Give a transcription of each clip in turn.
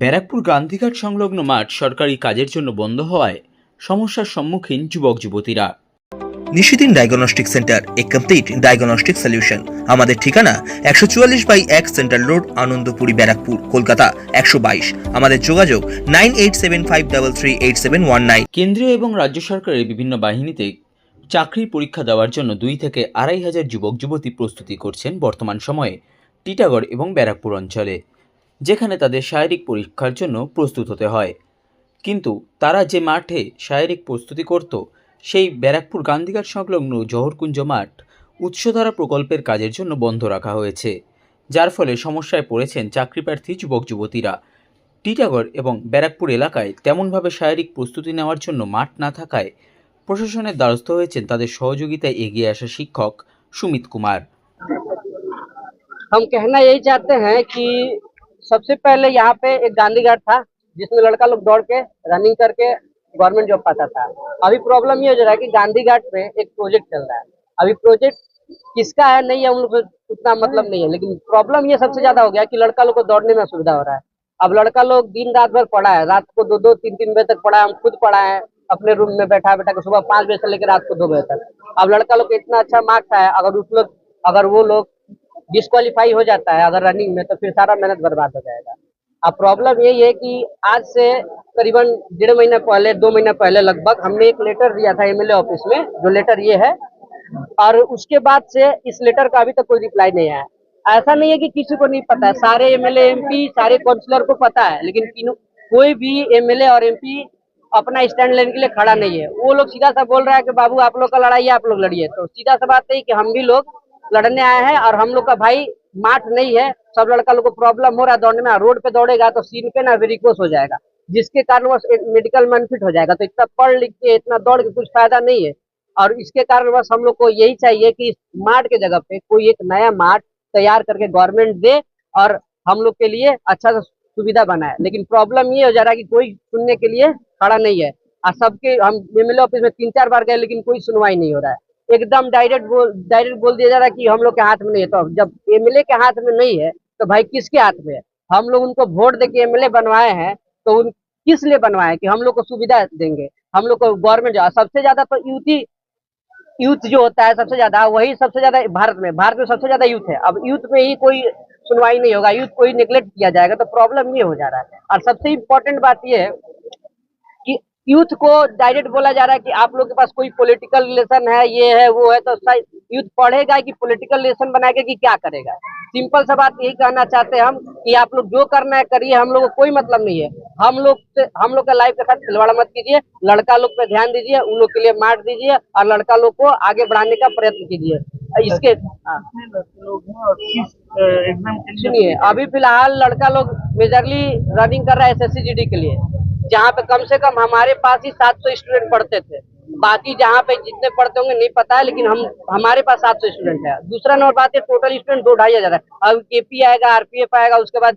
ব্যারাকপুর গান্ধীঘাট সংলগ্ন মাঠ সরকারি কাজের জন্য বন্ধ হওয়ায় সমস্যার সম্মুখীন যুবক যুবতীরা। নিশিদিন ডায়াগনস্টিক সেন্টার এ কমপ্লিট ডায়াগনস্টিক সলিউশন আমাদের ঠিকানা একশো চুয়াল্লিশ বাই এক সেন্ট্রাল রোড আনন্দপুরি ব্যারাকপুর কলকাতা একশো বাইশ। আমাদের যোগাযোগ nine eight seven five double three eight seven one nine. কেন্দ্রীয় এবং রাজ্য সরকারের বিভিন্ন বাহিনীতে চাকরির পরীক্ষা দেওয়ার জন্য দুই থেকে আড়াই হাজার যুবক যুবতী প্রস্তুতি করছেন বর্তমান সময়ে টিটাগড় এবং ব্যারাকপুর অঞ্চলে। যেখানে তাদের শারীরিক পরীক্ষার জন্য প্রস্তুত হতে হয় কিন্তু তারা যে মাঠে শারীরিক প্রস্তুতি করত সেই ব্যারাকপুর গান্ধীঘাট সংলগ্ন জহরকুঞ্জ মাঠ উৎসধারা প্রকল্পের কাজের জন্য বন্ধ রাখা হয়েছে যার ফলে সমস্যায় পড়েছেন চাকরিপ্রার্থী যুবক যুবতীরা টিটাগড় এবং ব্যারাকপুর এলাকায় তেমনভাবে শারীরিক প্রস্তুতি নেওয়ার জন্য মাঠ না থাকায় প্রশাসনের দ্বারস্থ হয়েছেন তাদের সহযোগিতায় এগিয়ে আসা শিক্ষক সুমিত কুমার हम कहना यही चाहते हैं कि सबसे पहले यहाँ पे एक गांधी घाट था, जिसमें लड़का लोग दौड़ के रनिंग करके गवर्नमेंट जॉब पाता था। अभी प्रॉब्लम ये हो जा रहा है कि गांधी घाट पे एक प्रोजेक्ट चल रहा है। अभी प्रोजेक्ट किसका है नहीं है, उन लोग उतना मतलब नहीं है, लेकिन प्रॉब्लम ये सबसे ज़्यादा हो गया कि लड़का लोग को दौड़ने में असुविधा हो रहा है। अब लड़का लोग दिन रात भर पढ़ा है, रात को दो दो तीन तीन बजे तक पढ़ा है, हम खुद पढ़ा है, अपने रूम में बैठा बैठा के सुबह पाँच बजे से लेकर रात को दो बजे तक। अब लड़का लोग इतना अच्छा मार्क्स आया, अगर उस लोग, अगर वो लोग डिस्qualify हो जाता है अगर रनिंग में तो फिर सारा मेहनत बर्बाद हो जाएगा। अब प्रॉब्लम यही है कि आज से करीबन डेढ़ महीना पहले, दो महीना पहले लगभग हमने एक लेटर दिया था एमएलए ऑफ़िस में, जो लेटर ये है। और उसके बाद से इस लेटर का अभी तक कोई रिप्लाई नहीं आया। ऐसा नहीं है कि किसी को नहीं पता है। सारे एमएलए एमपी सारे काउंसिलर को पता है, लेकिन कोई भी एमएलए और एमपी अपना स्टैंड लेने के लिए खड़ा नहीं है। वो लोग सीधा सा बोल रहा है कि, बाबू, आप लोग का लड़ाई है, आप लोग लड़िए। तो सीधा सा बात है कि हम भी लोग लड़ने आए हैं और हम लोग का भाई माठ नहीं है। सब लड़का लोग को प्रॉब्लम हो रहा है, दौड़ने में रोड पे दौड़ेगा तो सीन पे ना वेरिकोस हो जाएगा। जिसके कारण वो मेडिकल बेनिफिट हो जाएगा। तो इतना पढ़ लिख के, इतना दौड़ के कुछ फ़ायदा नहीं है। और इसके कारण बस हम लोग को यही चाहिए कि मार्ट के जगह पे कोई एक नया मार्ट तैयार करके गवर्नमेंट दे और हम लोग के लिए अच्छा सा सुविधा बनाए। लेकिन प्रॉब्लम ये हो जा रहा है कि कोई सुनने के लिए खड़ा नहीं है। और सबके, हम एमएलए ऑफ़िस में तीन चार बार गए, लेकिन कोई सुनवाई नहीं हो रहा है। एकदम डायरेक्ट बोल डायरेक्ट बोल दिया जा रहा है कि हम लोग के हाथ में नहीं है। तो जब एमएलए के हाथ में नहीं है तो भाई किसके हाथ में है? हम लोग उनको वोट दे के एमएलए बनवाए हैं तो उन किस लिए बनवाए कि हम लोग को सुविधा देंगे? हम लोग को गवर्नमेंट सबसे ज़्यादा तो यूथ यूथ जो होता है, सबसे ज़्यादा, वही सबसे ज़्यादा भारत में भारत में सबसे ज़्यादा यूथ है। अब यूथ में ही कोई सुनवाई नहीं होगा यूथ को ही निगलेक्ट किया जाएगा तो प्रॉब्लम ये हो जा रहा है। और सबसे इम्पोर्टेंट बात ये है यूथ को डायरेक्ट बोला जा रहा है कि आप लोग के पास कोई पॉलिटिकल रिलेशन है, ये है, वो है तो यूथ पढ़ेगा कि पॉलिटिकल रिलेशन बनाएगा कि क्या करेगा। सिंपल सा बात यही कहना चाहते हैं हम कि आप लोग जो करना है करिए, हम लोग को कोई मतलब नहीं है। हम लोग से, हम लोग का लाइफ के साथ खिलवाड़ मत कीजिए, लड़का लोग पे ध्यान दीजिए, उन लोग के लिए मार्ट दीजिए और लड़का लोग को आगे बढ़ाने का प्रयत्न कीजिए। इसके हाँ। सुनिए, अभी फ़िलहाल लड़का लोग मेजरली रनिंग कर रहा है एस एस के लिए। जहाँ पे कम से कम हमारे पास ही 700 स्टूडेंट पढ़ते थे। बाकी जहाँ पे जितने पढ़ते होंगे, नहीं पता है, लेकिन हम, हमारे पास 700 स्टूडेंट है। दूसरा नंबर बात है टोटल स्टूडेंट दो ढाई हज़ार है। अब केपी आएगा आरपीएफ आएगा, उसके बाद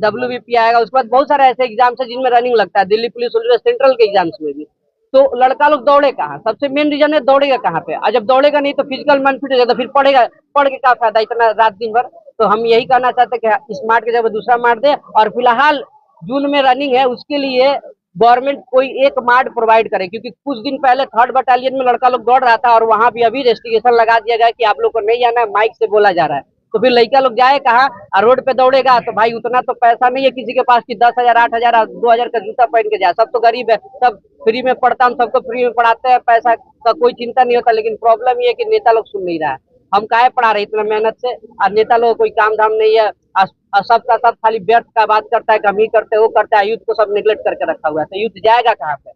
डब्ल्यू आएगा, उसके बाद बहुत सारे ऐसे एग्ज़ाम्स है जिनमें रनिंग लगता है। दिल्ली पुलिस सेंट्रल के एग्ज़ाम्स में भी। तो लड़का लोग दौड़े कहाँ? सबसे मेन रीजन है दौड़ेगा कहाँ पे? और जब दौड़ेगा नहीं तो फ़िज़िकल मन फिट हो जाएगा तो फिर पढ़ेगा, पढ़ के क्या फ़ायदा इतना रात दिन भर? तो हम यही कहना चाहते हैं कि स्मार्ट की जगह दूसरा मार्ट दे और फ़िलहाल जून में रनिंग है, उसके लिए गवर्नमेंट कोई एक मार्ट प्रोवाइड करे, क्योंकि कुछ दिन पहले थर्ड बटालियन में लड़का लोग दौड़ रहा था और वहाँ भी अभी रेस्टिगेशन लगा दिया गया कि आप लोग को नहीं जाना है माइक से बोला जा रहा है। तो फिर लड़का लोग जाए, कहाँ और रोड पे दौड़ेगा तो भाई उतना तो पैसा नहीं है किसी के पास कि दस हज़ार, आठ हज़ार दो हज़ार का जूता पहन के जाए। सब तो गरीब है, सब फ्री में पढ़ता, हम सबको फ्री में पढ़ाते हैं, पैसा का कोई चिंता नहीं होता, लेकिन प्रॉब्लम ये है कि नेता लोग सुन नहीं रहा है। हम काहे पढ़ा रहे इतना मेहनत से? और नेता लोग कोई काम धाम नहीं है सबका सब खाली व्यर्थ का बात करता है कि हम ही करते हैं वो करता है यूथ को सब निगलेक्ट करके रखा हुआ है तो यूथ जाएगा कहाँ पे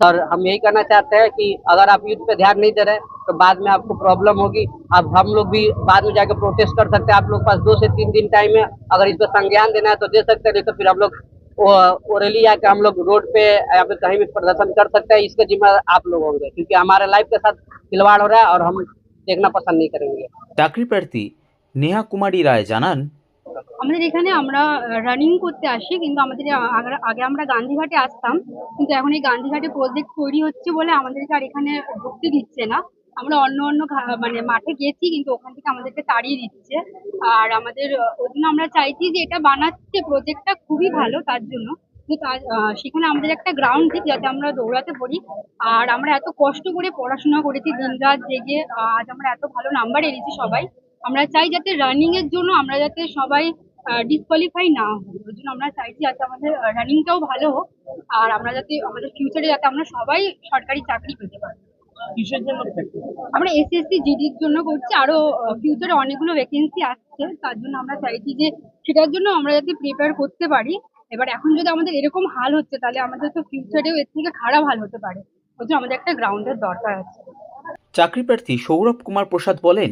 सर हम यही कहना चाहते हैं कि अगर आप यूथ पे ध्यान नहीं दे रहे तो बाद में आपको प्रॉब्लम होगी अब हम लोग भी बाद में जाके प्रोटेस्ट कर सकते हैं आप लोग के पास दो से तीन दिन टाइम है अगर इस पर संज्ञान देना है तो दे सकते हैं नहीं तो फिर हम लोग वो रैली आके हम लोग रोड पे या फिर कहीं भी प्रदर्शन कर सकते हैं इसके जिम्मे आप लोग होंगे क्योंकि हमारे लाइफ के साथ खिलवाड़ हो रहा है और हम देखना पसंद नहीं करेंगे চাকরিপ্রার্থী নেহা কুমারী রায় জানান আমাদের এখানে আমরা রানিং করতে আসি, কিন্তু আমাদের আগে- আমরা গান্ধীঘাটে আসতাম, কিন্তু এখন এই গান্ধীঘাটে প্রজেক্ট তৈরি হচ্ছে বলে আমাদেরকে আর এখানে ঢুকতে দিচ্ছে না। আমরা অন্য অন্য মানে মাঠে গেছি, কিন্তু ওখান থেকে আমাদেরকে তাড়িয়ে দিচ্ছে। আর আমাদের ওই জন্য আমরা চাইছি যে এটা বানাচ্ছে প্রজেক্টটা খুবই ভালো তার জন্য। সেখানে আমাদের একটা গ্রাউন্ড ঠিক যাতে আমরা দৌড়াতে পারি। আর আমরা এত কষ্ট করে পড়াশোনা করেছি দিন রাত জেগে আজ আমরা এত ভালো নাম্বার এনেছি সবাই। আমরা চাই যাতে রানিং এর জন্য আমরা যাতে সবাই ডিসকোয়ালিফাই না হই। ওই জন্য আমরা চাইছি যাতে আমাদের রানিংটাও ভালো হোক। আর আমরা যাতে আমাদের ফিউচারে যাতে আমরা সবাই সরকারি চাকরি পেতে পারি। আমরা এসএসসি জিডির জন্য করছি। আরও ফিউচারে অনেকগুলো ভ্যাকেন্সি আসছে। তার জন্য আমরা চাইছি যে সেটার জন্য আমরা যাতে প্রিপেয়ার করতে পারি। এবার এখন যদি আমাদের এরকম হাল হচ্ছে তাহলে আমাদের তো ফিউচারেও এর থেকে খারাপ হাল হতে পারে। ওই জন্য আমাদের একটা গ্রাউন্ডের দরকার আছে। চাকরি প্রার্থী সৌরভ কুমার প্রসাদ বলেন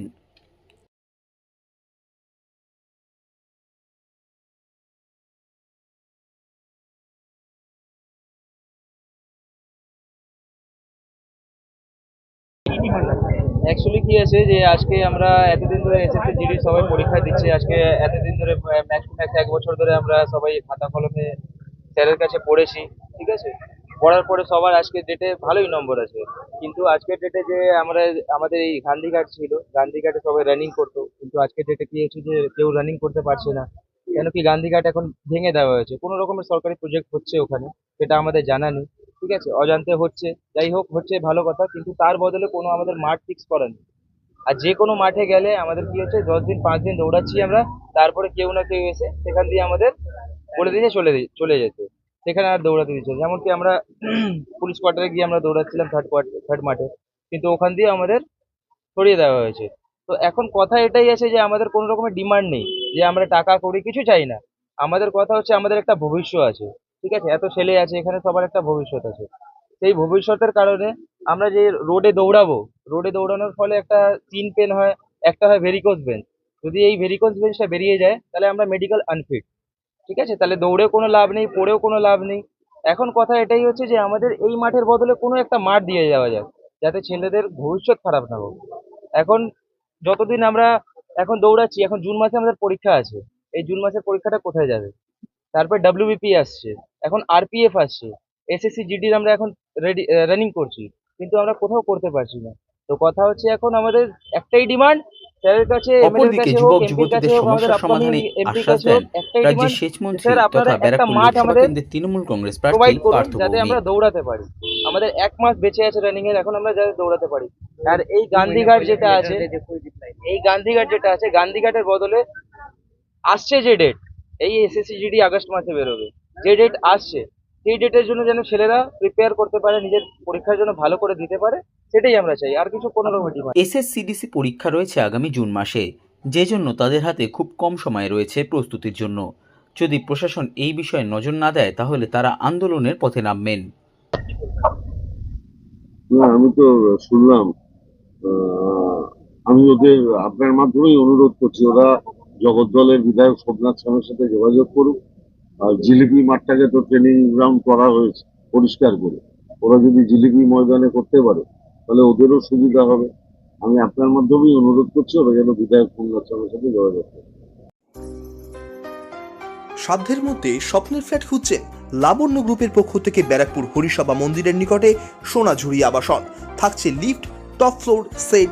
অ্যাকচুয়ালি কি আছে যে আজকে আমরা এতদিন ধরে এসএসসি জিডি সবাই পরীক্ষা দিচ্ছে, আজকে এতদিন ধরে ম্যাক্স এক বছর ধরে আমরা সবাই খাতা কলমে স্যারের কাছে পড়েছি, ঠিক আছে? পড়ার পরে সবার আজকের ডেটে ভালোই নম্বর আছে। কিন্তু আজকের ডেটে যে আমরা, আমাদের এই গান্ধীঘাট ছিল, গান্ধীঘাটে সবাই রানিং করতো। কিন্তু আজকের ডেটে কি হচ্ছে যে কেউ রানিং করতে পারছে না। কেন কি গান্ধীঘাট এখন ভেঙে দেওয়া হয়েছে? কোনো রকমের সরকারি প্রজেক্ট হচ্ছে ওখানে, সেটা আমাদের জানা নেই। ঠিক আছে, অজান্তে হচ্ছে, যাই হোক, হচ্ছে ভালো কথা, কিন্তু তার বদলে কোনো আমাদের মাঠ ফিক্স করা নেই। আর যে কোনো মাঠে গেলে আমাদের কি হচ্ছে, দশ দিন, পাঁচ দিন দৌড়াচ্ছি আমরা, তারপরে কেউ না কেউ এসে সেখান দিয়ে আমাদের বলে দিয়েছে, চলে চলে যেতে। সেখানে আর দৌড়াতে দিচ্ছে। যেমন কি আমরা পুলিশ কোয়ার্টারে গিয়ে আমরা দৌড়াচ্ছিলাম থার্ড কোয়ার্টার থার্ড মাঠে। কিন্তু ওখান দিয়ে আমাদের সরিয়ে দেওয়া হয়েছে। তো এখন কথা এটাই আছে যে আমাদের কোনো রকমের ডিমান্ড নেই। যে আমরা টাকা করি কিছু চাই না। আমাদের কথা হচ্ছে, আমাদের একটা ভবিষ্য আছে। ঠিক আছে? এত ছেলে আছে, এখানে সবার একটা ভবিষ্যৎ আছে। সেই ভবিষ্যতের কারণে আমরা যে রোডে দৌড়াবো, রোডে দৌড়ানোর ফলে একটা চিন পেন হয়, একটা হয় ভেরিকোজ বেঞ্চ যদি এই ভেরিকোজ বেঞ্চটা বেরিয়ে যায়, তাহলে আমরা মেডিকেল আনফিট ঠিক আছে? তাহলে দৌড়েও কোনো লাভ নেই, পড়েও কোনো লাভ নেই। এখন কথা এটাই হচ্ছে যে, আমাদের এই মাঠের বদলে কোনো একটা মাঠ দিয়ে যাওয়া যাক, যাতে ছেলেদের ভবিষ্যৎ খারাপ না হোক। এখন যতদিন আমরা এখন দৌড়াচ্ছি, এখন জুন মাসে আমাদের পরীক্ষা আছে। এই জুন মাসের পরীক্ষাটা কোথায় যাবে? তারপর ডাব্লিউবিপি আসছে এখন আরপিএফ আসছে এসএসসি জিডির আমরা এখন রেডি রানিং করছি কিন্তু আমরা কোথাও করতে পারছি না। তো কথা হচ্ছে এখন আমাদের একটাই ডিমান্ড স্যারের কাছে অপরদিকে যুবক যুবতীদের সমাধানে আশ্বাস দেন রাজ্যের তথা ব্যারাকপুর লোকসভা কেন্দ্রের তৃণমূল কংগ্রেস প্রার্থী পার্থ যাতে আমরা দৌড়াতে পারি। আমাদের এক মাস বেঁচে আছে রানিং এর এখন আমরা যাতে দৌড়াতে পারি। আর এই গান্ধীঘাট যেটা আছে এই গান্ধীঘাট যেটা আছে গান্ধীঘাটের বদলে আসছে যে ডেট এই এসএসসি জিডি আগস্ট মাসে বেরোবে। যে ডেট আসছে সেই ডেটের জন্য যেন ছেলেরা প্রিপেয়ার করতে পারে নিজের পরীক্ষার জন্য ভালো করে দিতে পারে সেটাই আমরা চাই। আর কিছু কোনো রকম ডিমান্ড। এসএসসিডিসি পরীক্ষা রয়েছে আগামী জুন মাসে যে জন্য তাদের হাতে খুব কম সময় রয়েছে প্রস্তুতির জন্য। যদি প্রশাসন এই বিষয়ে নজর না দেয় তাহলে তারা আন্দোলনের পথে নামবেন। না আমি তো শুনলাম আমি ওদের আপনার মাধ্যমেই অনুরোধ করছি ওরা জগদ্দলের বিধায়ক সোমনাথ স্বামীর সাথে যোগাযোগ করুক, আর জিলিপি মাঠটাকে তো ট্রেনিং গ্রাউন্ড করা হয়েছে, পরিষ্কার করে। ওরা যদি জিলিপি ময়দানে করতে পারে, তাহলে ওদেরও সুবিধা হবে। আমি আপনার মাধ্যমেই অনুরোধ করছি, ওরা যেন বিধায়ক সোমনাথ স্বামীর সাথে যোগাযোগ করে। সাধ্যের মধ্যে স্বপ্নের ফ্ল্যাট খুঁজছেন লাবণ্য গ্রুপের পক্ষ থেকে ব্যারাকপুর হরিসভা মন্দিরের নিকটে সোনাঝুরি আবাসন। থাকছে lift, top floor set